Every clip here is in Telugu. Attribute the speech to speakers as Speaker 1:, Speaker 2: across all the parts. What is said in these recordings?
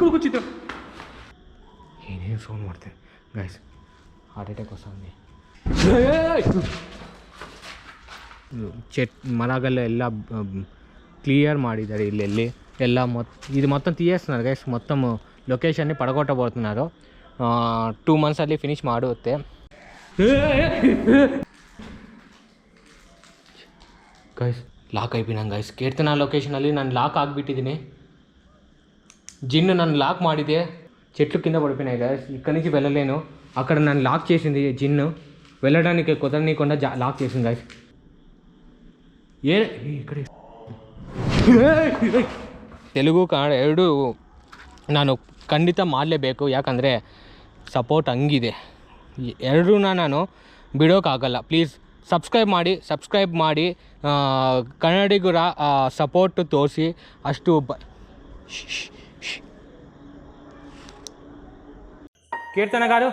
Speaker 1: ಕೂಚಿದ್ದ ಏನೇನು ಫೋನ್ ಮಾಡ್ತೇನೆ ಗಾಯ್ಸ್ ಹಾರ್ಟ್ ಅಟ್ಯಾಕ್ ಹೊಸ ಚೆಟ್ ಮರಗಲ್ಲ ಎಲ್ಲ ಕ್ಲಿಯರ್ ಮಾಡಿದ್ದಾರೆ ಇಲ್ಲೆಲ್ಲಿ. ಎಲ್ಲ ಮೊತ್ತ ಇದು ಮೊತ್ತ ತೀಯಸ್ನಾರು ಗೈಸ್ ಮೊತ್ತ ಲೊಕೇಶನ್ನೇ ಪಡಗೋಟ ಬರ್ತನಾರು ಟೂ ಮಂತ್ಸಲ್ಲಿ ಫಿನಿಶ್ ಮಾಡುತ್ತೆ. ಗೈಸ್ ಲಾಕ್ ಆಯ್ಬಿ ನಂಗೆ ಗೈಸ್ ಕೇಳ್ತಾನ ಲೊಕೇಶನಲ್ಲಿ ನಾನು ಲಾಕ್ ಆಗಿಬಿಟ್ಟಿದ್ದೀನಿ. జిన్ను నన్ను లాక్ మాడితే చెట్లు కింద పడిపోయినాయి గైస్ ఇక్కడి నుంచి వెళ్ళలేను అక్కడ నన్ను లాక్ చేసింది జిన్ను వెళ్ళడానికి కుదరనీయకుండా జా లాక్ చేసింది గైస్ ఏ ఇక్కడ ತೆಲುಗು ಕನ್ನಡ ಎರಡೂ ನಾನು ಖಂಡಿತ ಮಾಡಲೇಬೇಕು ಯಾಕಂದರೆ ಸಪೋರ್ಟ್ ಹಂಗಿದೆ ಎರಡೂ ನಾನು ಬಿಡೋಕ್ಕಾಗಲ್ಲ ಪ್ಲೀಸ್ ಸಬ್ಸ್ಕ್ರೈಬ್ ಮಾಡಿ ಸಬ್ಸ್ಕ್ರೈಬ್ ಮಾಡಿ ಆ, ಕನ್ನಡಿಗರ ಸಪೋರ್ಟ್ ತೋರಿಸಿ ಅಷ್ಟು ಬ कीर्तन गार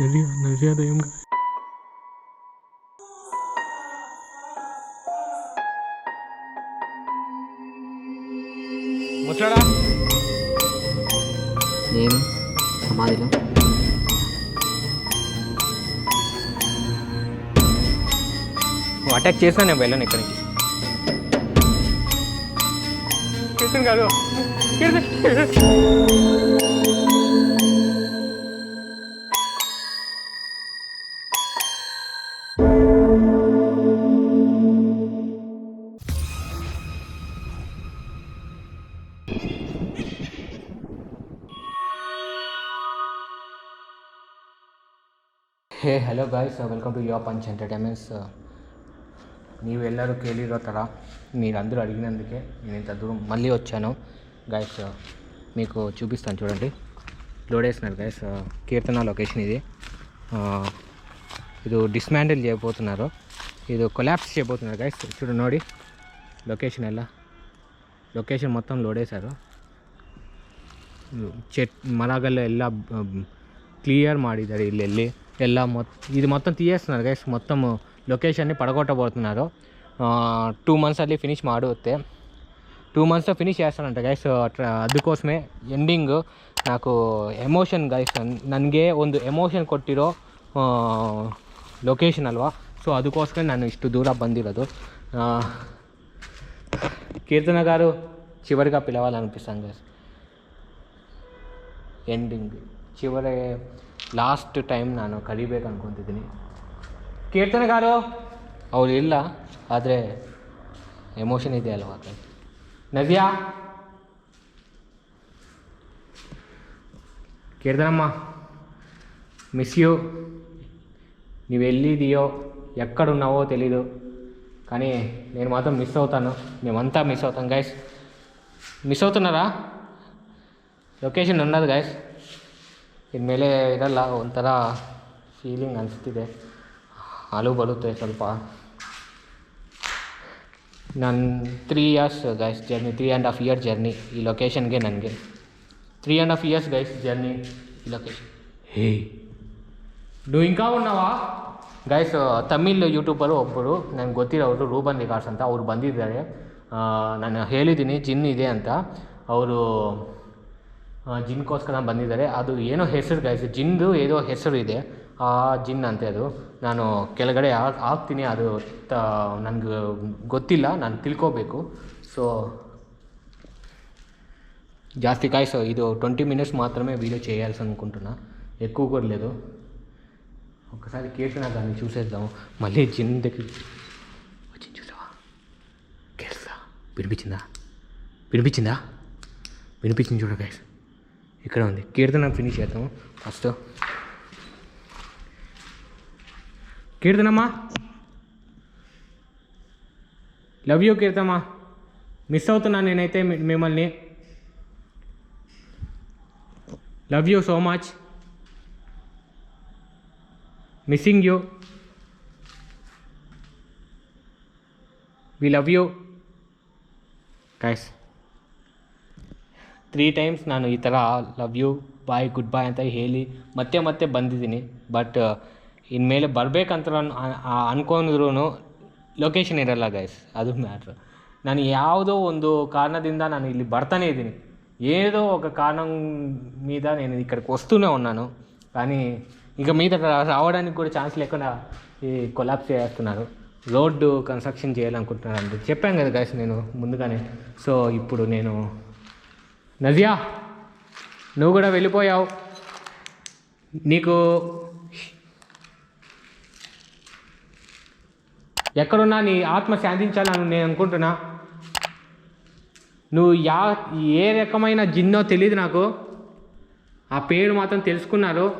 Speaker 1: नरिया
Speaker 2: नरिया दैम
Speaker 1: का అటాక్ చేసినా hey hello guys welcome to your punch entertainments entertainments నీవెల్లరూ కేలిరో తర మీరందరూ అడిగినందుకే నేను ఇంత దూరం మళ్ళీ వచ్చాను గైస్ మీకు చూపిస్తాను చూడండి లోడ్ వేసినారు గైస్ కీర్తన లొకేషన్ ఇది ఆ, ఇది డిస్మాండిల్ చేయబోతున్నారు ఇది కొలాప్స్ చేయబోతున్నారు గైస్ చూడు ನೋಡಿ లొకేషన్ ఎలా లొకేషన్ మొత్తం లోడ్ వేశారు ಚೆಟ್ ಮರಗಲ್ಲ ಎಲ್ಲ ಕ್ಲಿಯರ್ ಮಾಡಿದ್ದಾರೆ ಇಲ್ಲೆಲ್ಲಿ ಎಲ್ಲ ಮೊತ್ ಇದು మొత్తం తీయేస్తున్నారు గైస్ మొత్తం ಲೊಕೇಶನ್ನಿ పడగొట్టబోతున్నారు టూ మంత్స్ అట్లా ఫినిష్ మాడుతే టూ మంత్స్లో ఫినిష్ చేస్తానంట గైస్ ಅದಕ್ಕೋಸ್ಮೇ ಎಂಡಿಂಗ್ నాకు ಎಮೋಷನ್ ಗೈಸ್ ನನಗೆ ಒಂದು ಎಮೋಷನ್ ಕೊಟ್ಟಿರೋ ಲೊಕೇಶನ್ ಅಲ್ವಾ ಸೊ ಅದಕ್ಕೋಸ್ಕರ ನಾನು ಇಷ್ಟು ದೂರ ಬಂದಿರೋದು కీర్తన గారు చివరిగా పిలవాలనిపిస్తాను గైస్ ಎಂಡಿಂಗ್ ಚಿವರೇ ಲಾಸ್ಟ್ ಟೈಮ್ ನಾನು ಕಲಿಬೇಕು ಅನ್ಕೊತಿದ್ದೀನಿ ಕೀರ್ತನೆ ಗಾರು ಅವ್ರು ಇಲ್ಲ ಆದರೆ ಎಮೋಷನ್ ಇದೆ ಅಲ್ವಾ ನವ್ಯಾ కీర్తనమ్మ మిస్ యూ నువ్వు వెళ్ళిదియో ఎక్కడున్నావో తెలీదు కానీ నేను మాత్రం మిస్ అవుతాను మేమంతా మిస్ అవుతాం గైస్ మిస్ అవుతున్నారా ಲೊಕೇಶನ್ ಅನ್ನೋದು ಗೈಸ್ ಇನ್ಮೇಲೆ ಇರಲ್ಲ ಒಂಥರ ಫೀಲಿಂಗ್ ಅನಿಸ್ತಿದೆ ಹಾಲು ಬರುತ್ತೆ ಸ್ವಲ್ಪ ನನ್ನ three years guys journey three and half year journey ಈ ಲೊಕೇಶನ್ಗೆ ನನಗೆ three and half years guys journey ಈ ಲೊಕೇಶನ್ ಹೇ ನೀವು ಇಂಕಾ ಉನ್ನವಾ ಗೈಸ್ ತಮಿಳ್ ಯೂಟ್ಯೂಬರು ಒಬ್ಬರು ನನಗೆ ಗೊತ್ತಿರೋರು ರೂಬನ್ ರಿಕಾರ್ಡ್ಸ್ ಅಂತ ಅವ್ರು ಬಂದಿದ್ದಾರೆ ನಾನು ಹೇಳಿದ್ದೀನಿ ಜಿನ್ ಇದೆ ಅಂತ ಅವರು ಜಿನ್ಗೋಸ್ಕರ ಬಂದಿದ್ದಾರೆ ಅದು ಏನೋ ಹೆಸರು ಗೈಸ್ ಜಿನ್ದು ಏನೋ ಹೆಸರು ಇದೆ ಆ ಜಿನ್ ಅಂತೆ ಅದು ನಾನು ಕೆಳಗಡೆ ಹಾಕ್- ಹಾಕ್ತೀನಿ ಅದು ತ ನನಗೆ ಗೊತ್ತಿಲ್ಲ ನಾನು ತಿಳ್ಕೋಬೇಕು సో జాస్తి కాయస్ ఇది ట్వంటీ మినిట్స్ మాత్రమే వీడియో చేయాల్సి అనుకుంటున్నా ఎక్కువ కూడా లేదు ఒకసారి కీర్తన దాన్ని చూసేద్దాము మళ్ళీ జిన్ దగ్గర వచ్చి చూసావా కేల్సా వినిపించిందా వినిపించిందా వినిపించింది చూడ గైస్ ఇక్కడ ఉంది కీర్తన ఫినిష్ చేద్దాము ఫస్ట్ కీర్తనమ్మా లవ్ యూ కీర్తమ్మా మిస్ అవుతున్నాను నేనైతే మీ- మిమ్మల్ని love you so much missing you we love you guys three times ನಾನು ಈ ಥರ love you bye good bye ಅಂತ ಹೇಳಿ ಮತ್ತೆ ಮತ್ತೆ ಬಂದಿದ್ದೀನಿ ಬಟ್ ಇನ್ಮೇಲೆ ಬರ್ಬೇಕಂತ ಅನ್ಕೊಂಡಿದ್ರೂ ಲೊಕೇಶನ್ ಇರಲ್ಲ ಗೈಸ್ ಅದು ಮ್ಯಾಟ್ರ್ ನಾನು ಯಾವುದೋ ಒಂದು ಕಾರಣದಿಂದ ನಾನು ಇಲ್ಲಿ ಬರ್ತಾನೆ ಇದ್ದೀನಿ ఏదో ఒక కారణం మీద నేను ఇక్కడికి వస్తూనే ఉన్నాను. కానీ ఇక మీద రావడానికి కూడా ఛాన్స్ లేకుండా ఈ కొలాప్స్ చేస్తున్నారు. రోడ్డు కన్స్ట్రక్షన్ చేయాలనుకుంటున్నాను అంటే చెప్పాను కదా గాయస్ నేను ముందుగానే. సో ఇప్పుడు నేను నదియా నువ్వు కూడా వెళ్ళిపోయావు. నీకు ఎక్కడున్నా నీ ఆత్మ శాంతించాలని నేను అనుకుంటున్నా. నువ్వు యా ఏ రకమైన జిన్నో తెలియదు నాకు. ఆ పేరు మాత్రం తెలుసుకున్నారు.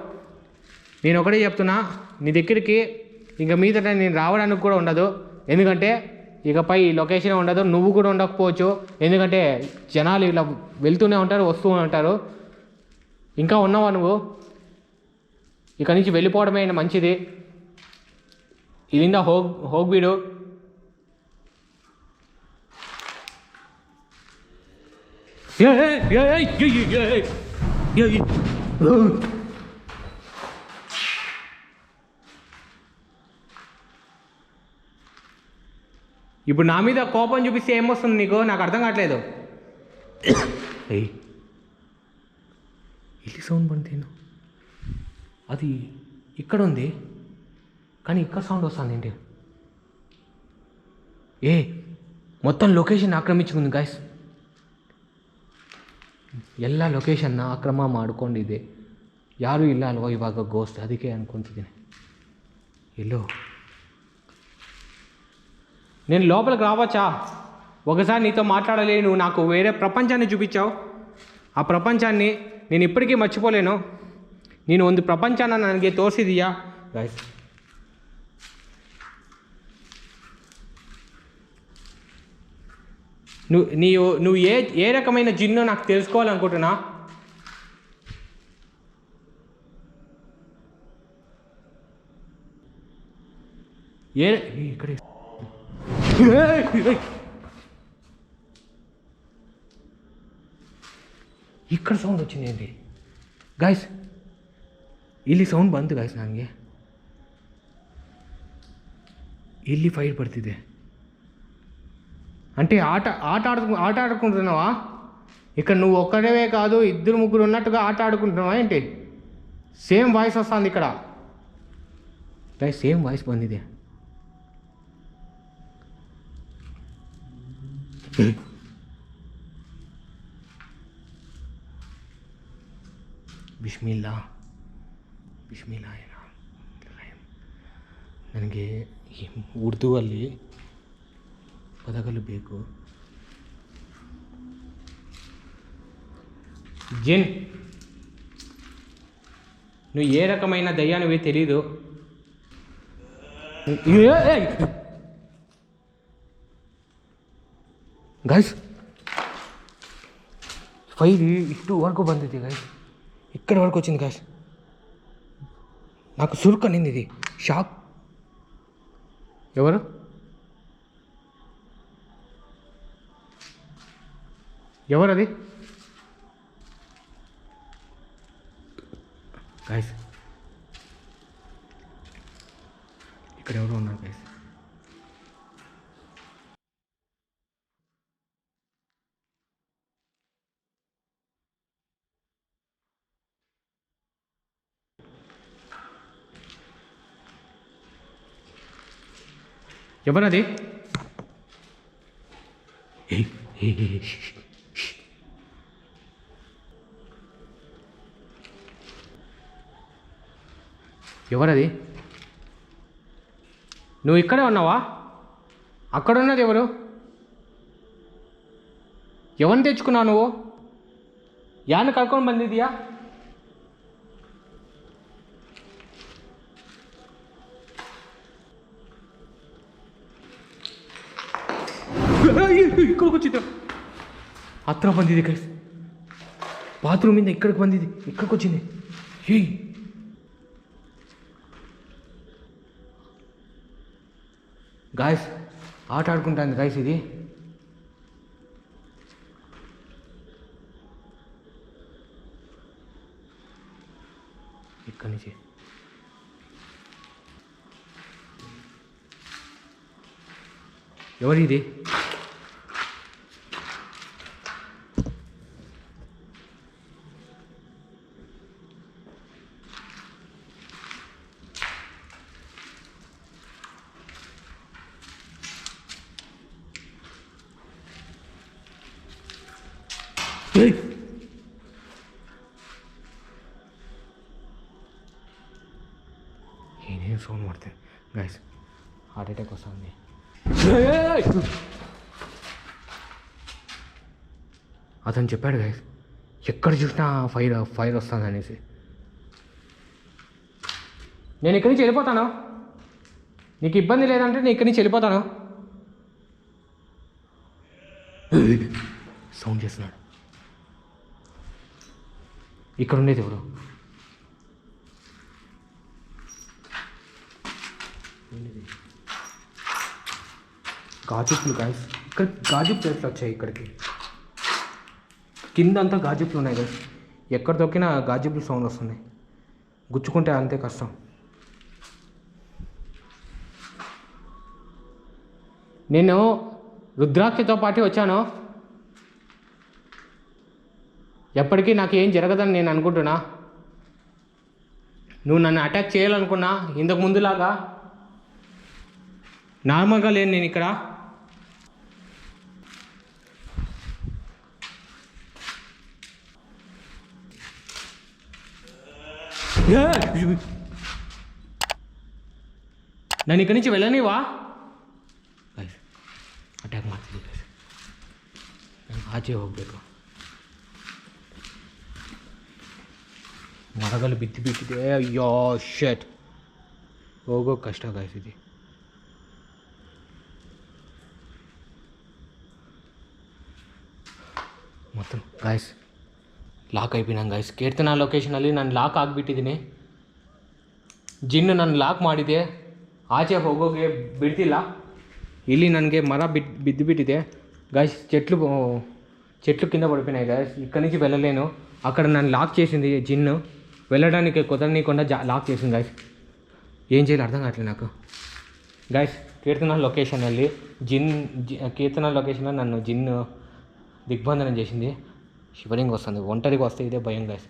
Speaker 1: నేను ఒకటే చెప్తున్నా నీ దగ్గరికి ఇంకా మీదట నేను రావడానికి కూడా ఉండదు. ఎందుకంటే ఇకపై లొకేషన్ ఉండదు నువ్వు కూడా ఉండకపోవచ్చు. ఎందుకంటే జనాలు ఇలా వెళ్తూనే ఉంటారు వస్తూ ఉంటారు. ఇంకా ఉన్నావా నువ్వు? ఇక నుంచి వెళ్ళిపోవడమే మంచిది. ಇಲ್ಲಿಂದ ಹೋಗಿ ಹೋಗ್ಬಿಡು ఇప్పుడు నా మీద కోపం చూపిస్తే ఏమొస్తుంది నీకు నాకు అర్థం కావట్లేదు ఏయ్ ಇಲ್ಲಿ సౌండ్ ಬಂತೇನು అది ఇక్కడ ఉంది కానీ ఇక్కడ సౌండ్ వస్తుంది ఏంటి ఏ మొత్తం ಲೊಕೇಶನ್ ಆಕ್ರಮಿಸಿಕೊಂಡು ಗಾಯ್ಸ್ ಎಲ್ಲ ಲೊಕೇಶನ್ನ ಆಕ್ರಮ ಮಾಡ್ಕೊಂಡಿದೆ ಯಾರೂ ಇಲ್ಲ ಅಲ್ವಾ ಇವಾಗ ಗೋಸ್ಟ್ ಅದಕ್ಕೆ ಅನ್ಕೊಂತಿದ್ದೀನಿ ಎಲ್ಲೋ నేను లోపలికి రావచ్చా ఒకసారి నీతో మాట్లాడాలి నువ్వు నాకు వేరే ప్రపంచాన్ని చూపించావు ఆ ప్రపంచాన్ని నేను ఇప్పటికీ మర్చిపోలేను ನೀನು ಒಂದು ಪ್ರಪಂಚನ ನನಗೆ ತೋರಿಸಿದೀಯಾ ಗಾಯ್ಸ್ నువ్వు నీవు నువ్వు ఏ ఏ రకమైన జిన్నో నాకు తెలుసుకోవాలనుకుంటున్నా ఏ ఏ, ఇక్కడే ఏయ్, ఏయ్. ఇక్కడ సౌండ్ వచ్చింది ఏంటి ಗಾಯ್ಸ್ ಇಲ್ಲಿ ಸೌಂಡ್ ಬಂತು ಗಾಯ್ಸ್ ನನಗೆ ಇಲ್ಲಿ ಫೈಟ್ ಬರ್ತಿದೆ అంటే ఆట ఆట ఆడుకు ఆట ఆడుకుంటున్నావా ఇక్కడ నువ్వు ఒక్కడవే కాదు ఇద్దరు ముగ్గురు ఉన్నట్టుగా ఆట ఆడుకుంటున్నావా ఏంటి సేమ్ వాయిస్ వస్తుంది ఇక్కడ గైస్ సేమ్ వాయిస్ ಬಂದಿದೆ ಬಿಸ್ಮಿಲ್ಲಾ ಬಿಸ್ಮಿಲ್ಲಾ ಏನೋ ನನಗೆ ಈ ಉರ್ದುವಲ್ಲಿ ಪದಗಳು ಬೇಕು జిన్ నువ్వు ఏ రకమైన దయ్యానివి తెలీదు ಗೈಸ್ ಫೈಲ್ ಇಷ್ಟು ವರೆಗೂ ಬಂದಿದೆ ಗೈಸ್ ఇక్కడ వరకు వచ్చింది గైస్ నాకు సురుకు అనింది ఇది షాక్ ఎవరు ఎవరది గైస్ ఇక్కడ ఎవరు ఉన్నారు గైస్ ఎవరది ఏయ్, ఎవరది? నువ్వు ఇక్కడే ఉన్నావా? అక్కడ ఉన్నది ఎవరు? ఎవరిని తెచ్చుకున్నావు నువ్వు? యాన్ని కడుకొని బందిదియా ఇక్కడికి వచ్చింది అత్ర బందిది ఇక్కడ బాత్రూమ్ మీద ఇక్కడికి బందిది ఇక్కడికి వచ్చింది. ఏ గాయస్ ఆట ఆడుకుంటుంది గాయస్ ఇది. ఇక్కడి నుంచి. ఎవరిది? ಏನೇನು ಸೌಂಡ್ ಮಾಡ್ತೇನೆ ಗೈಸ್ హార్ట్ అటాక్ వస్తుంది అతను చెప్పాడు గైస్ ఎక్కడ చూసినా ఫైర్ ఫైర్ వస్తుంది అనేసి నేను ఇక్కడి నుంచి వెళ్ళిపోతాను నీకు ఇబ్బంది లేదంటే నేను ఇక్కడి నుంచి వెళ్ళిపోతాను సౌండ్ చేస్తున్నాడు ఇక్కడ ఉండేది ఎవరు? గాజుపులు గాయస్ ఇక్కడ గాజు ప్లేట్లు వచ్చాయి ఇక్కడికి. కింద అంతా గాజుపులు ఉన్నాయి గాయస్ ఎక్కడ తొక్కినా గాజుపులు సౌండ్ వస్తుంది గుచ్చుకుంటే అంతే కష్టం. నేను రుద్రాక్షతో పాటు వచ్చాను. ఎప్పటికీ నాకు ఏం జరగదని నేను అనుకుంటున్నా నువ్వు నన్ను అటాక్ చేయాలనుకున్నా ఇంతకు ముందులాగా నార్మల్గా లేను నేను ఇక్కడ నన్ను ఇక్కడి నుంచి వెళ్ళనివా ಅಟ್ಯಾಕ್ ಮಾಡ್ತಿದ್ದೆ ನಾನು ಆಚೆ ಹೋಗಬೇಕು ಮರಗಳು ಬಿದ್ದು ಬಿಟ್ಟಿದೆ. ಅಯ್ಯೋ ಶರ್ಟ್ ಹೋಗೋ ಕಷ್ಟ ಕಾಯಿಸಿದೆ ಮತ್ತು ಗಾಯ್ಸ್ ಲಾಕ್ ಐಪಿ ನಂಗೆ ಗಾಯ್ಸ್ ಕೇರ್ತನ ಲೊಕೇಶನಲ್ಲಿ ನಾನು ಲಾಕ್ ಆಗಿಬಿಟ್ಟಿದ್ದೀನಿ. ಜಿನ್ನು ನಾನು ಲಾಕ್ ಮಾಡಿದೆ. ಆಚೆ ಹೋಗೋಗೆ ಬಿಡ್ತಿಲ್ಲ. ಇಲ್ಲಿ ನನಗೆ ಮರ ಬಿದ್ದು ಬಿದ್ದು ಬಿಟ್ಟಿದೆ. ಗಾಯ್ಸ್ ಚೆಟ್ಲು చెట్లు కింద పడిపోయినాయి ಈ ఇక్కడి నుంచి ಆ ಕಡೆ ನಾನು ಲಾಕ್ చేసింది ಜಿನ್ನು. వెళ్ళడానికి కుదరనీయకుండా జా లాక్ చేసింది గాయస్ ఏం చేయాలి అర్థం కావట్లేదు నాకు. గాయస్ కీర్తన లొకేషన్ వెళ్ళి జిన్ కీర్తన లొకేషన్లో నన్ను జిన్ దిగ్బంధనం చేసింది. షివరింగ్ వస్తుంది. ఒంటరిగా వస్తే ఇదే భయం గాయస్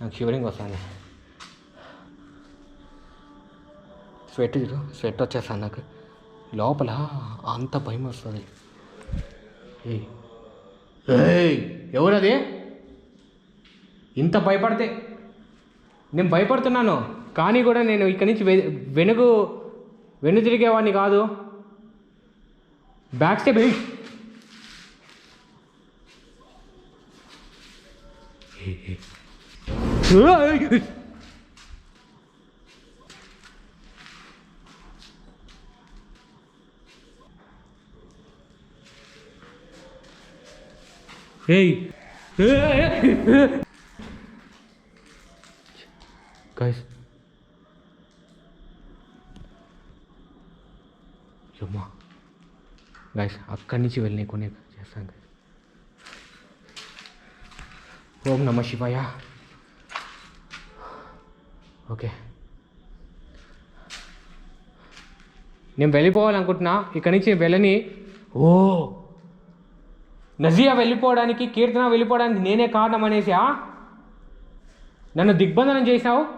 Speaker 1: నాకు షివరింగ్ వస్తుంది. స్వెట్ స్వెట్ వచ్చేస్తాను నాకు. లోపల అంత భయం వస్తుంది. ఎవరది? ఇంత భయపడితే నేను భయపడుతున్నాను. కానీ కూడా నేను ఇక్కడి నుంచి వె- వెనుగు వెను తిరిగేవాడిని కాదు. బ్యాక్ స్టెప్ ఏయ్. ఏయ్, ఏయ్ గైస్ అమ్మా గైస్ అక్కడి నుంచి వెళ్ళి కొనే చేస్తాను గైస్ ఓం నమ శివాయ. ఓకే. నేను వెళ్ళిపోవాలనుకుంటున్నా. ఇక్కడి నుంచి వెళ్ళని. ఓ. నజియా వెళ్ళిపోవడానికి కీర్తన వెళ్ళిపోవడానికి నేనే కారణం అనేసి ఆ? నన్ను దిగ్బంధనం చేసావు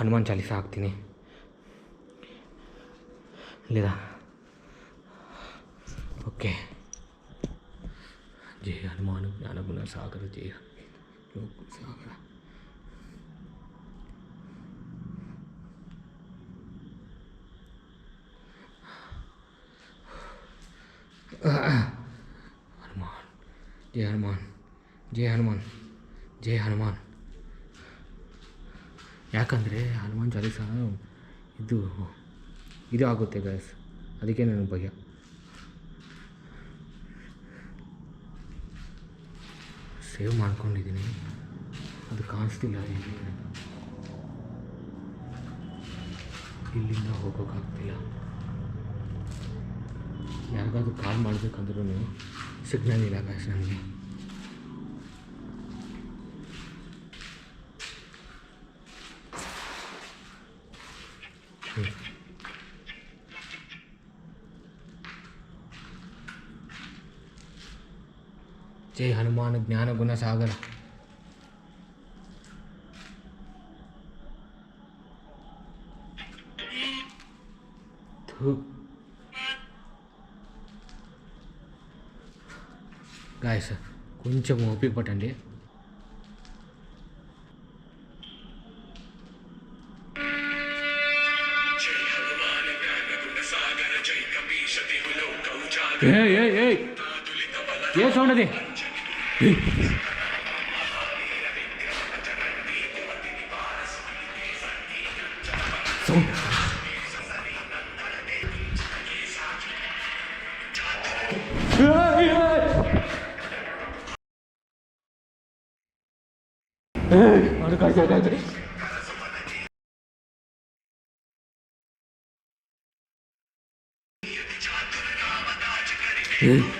Speaker 1: ಹನುಮಾನ್ ಚಾಲೀಸ ಹಾಕ್ತೀನಿ ಇಲ್ಲದಾ ಓಕೆ ಜಯ ಹನುಮಾನ್ ಜ್ಞಾನಗುಣ ಸಾಗರ ಜಯ ಸಾಗರ ஹனுமான் ஜெய ஹனுமான் ஜெய ஹனுமான் ஜெய ஹனுமான் ಯಾಕಂದರೆ ಹನುಮಾನ್ ಚಾಲೀಸ ಇದು ಇದು ಆಗುತ್ತೆ ಗಾಯಸ್ ಅದಕ್ಕೆ ನನಗೆ ಭಯ ಸೇವ್ ಮಾಡ್ಕೊಂಡಿದ್ದೀನಿ ಅದು ಕಾಣಿಸ್ತಿಲ್ಲ ಇಲ್ಲಿಂದ ಹೋಗೋಕ್ಕಾಗ್ತಿಲ್ಲ ಯಾರಿಗಾದ್ರೂ ಕಾಲ್ ಮಾಡಬೇಕಂದ್ರೂ ಸಿಗ್ನಲ್ ಇಲ್ಲ ಗಾಯಸ್ ನನಗೆ జ్ఞానగుణ సాగర్ గాయస్ కొంచెం ఓపిక పట్టండి. ఏ ఏ ఏ ఏ సౌండ్ అది? そうなんです丸刈りされたえっ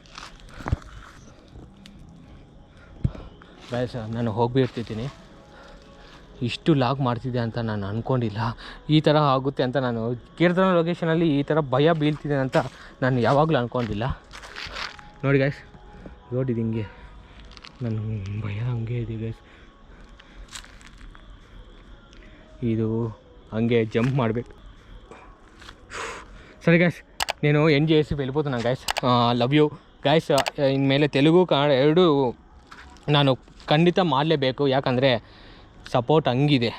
Speaker 1: ಗೈಸ್ ನಾನು ಹೋಗ್ಬಿಡ್ತಿದ್ದೀನಿ ಇಷ್ಟು ಲಾಗ್ ಮಾಡ್ತಿದ್ದೆ ಅಂತ ನಾನು ಅಂದ್ಕೊಂಡಿಲ್ಲ ಈ ಥರ ಆಗುತ್ತೆ ಅಂತ ನಾನು ಕೀರ್ತನ ಲೊಕೇಶನಲ್ಲಿ ಈ ಥರ ಭಯ ಬೀಳ್ತಿದೆ ಅಂತ ನಾನು ಯಾವಾಗಲೂ ಅಂದ್ಕೊಂಡಿಲ್ಲ ನೋಡಿ ಗೈಸ್ ರೋಡ್ ಇದು ಹಿಂಗೆ ನನ್ನ ಭಯ ಹಂಗೆ ಇದೆ ಗೈಸ್ ಇದು ಹಂಗೆ ಜಂಪ್ ಮಾಡಬೇಕು సరే గైస్ నేను ఎండ్ చేసి వెళ్ళిపోతున్నాను గైస్ లవ్ యూ ಗೈಸ್ ಇನ್ಮೇಲೆ ತೆಲುಗು ಕನ್ನಡ ಎರಡೂ ನಾನು ಖಂಡಿತ ಮಾಡಲೇಬೇಕು. ಯಾಕಂದರೆ ಸಪೋರ್ಟ್ ಹಂಗಿದೆ.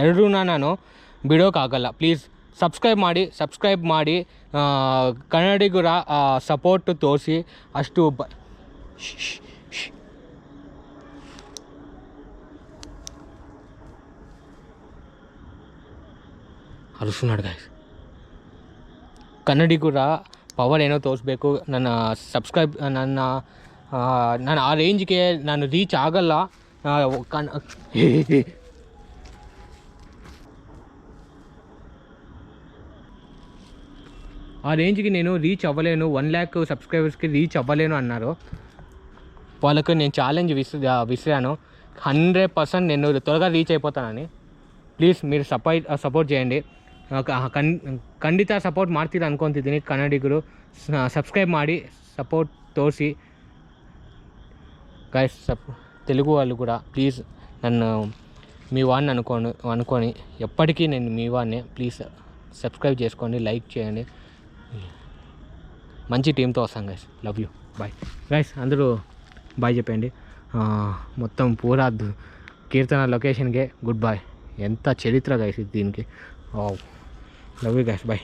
Speaker 1: ಎರಡೂ ನಾನು ಬಿಡೋಕ್ಕಾಗಲ್ಲ ಪ್ಲೀಸ್ ಸಬ್ಸ್ಕ್ರೈಬ್ ಮಾಡಿ ಸಬ್ಸ್ಕ್ರೈಬ್ ಮಾಡಿ ಕನ್ನಡಿಗರ ಸಪೋರ್ಟ್ ತೋರಿಸಿ. ಅಷ್ಟು ಬ. ಗಾಯ್ಸ್ ಕನ್ನಡಿಗರ ಪವರ್ ಏನೋ ತೋರಿಸ್ಬೇಕು. ನನ್ನ ಸಬ್ಸ್ಕ್ರೈಬ್ ನನ್ನ ನಾನು ಆ ರೇಂಜ್ಗೆ ನಾನು ರೀಚ್ ಆಗಲ್ಲ ಆ, ಕನ್ ಹೇ, ಹೇ. ఆ రేంజ్కి నేను రీచ్ అవ్వలేను వన్ ల్యాక్ సబ్స్క్రైబర్స్కి రీచ్ అవ్వలేను అన్నారు వాళ్ళకు నేను ఛాలెంజ్ విసి విసిరాను హండ్రెడ్ పర్సెంట్ నేను త్వరగా రీచ్ అయిపోతానని ಪ್ಲೀಸ್ మీరు ಸಪೋರ್ಟ್ ಸಪೋರ್ಟ್ చేయండి ಆ, ಕ- ಕನ್ ಖಂಡಿತ ಸಪೋರ್ಟ್ ಮಾಡ್ತೀರಾ ಅನ್ಕೊತಿದ್ದೀನಿ ಕನ್ನಡಿಗರು ಸಬ್ಸ್ಕ್ರೈಬ್ ಮಾಡಿ ಸಪೋರ್ಟ್ ತೋರಿಸಿ గైస్ సప్ తెలుగు వాళ్ళు కూడా ప్లీజ్ నన్ను మీ వాడిని అనుకోను అనుకొని ఎప్పటికీ నేను మీ వాడిని ప్లీజ్ సబ్స్క్రైబ్ చేసుకోండి లైక్ చేయండి. మంచి టీంతో వస్తాం guys love you bye guys అందరూ బాయ్ చెప్పండి. మొత్తం పూరా కీర్తన లొకేషన్కే గుడ్ బాయ్ ఎంత చరిత్ర గైస్ దీనికి. Love you guys bye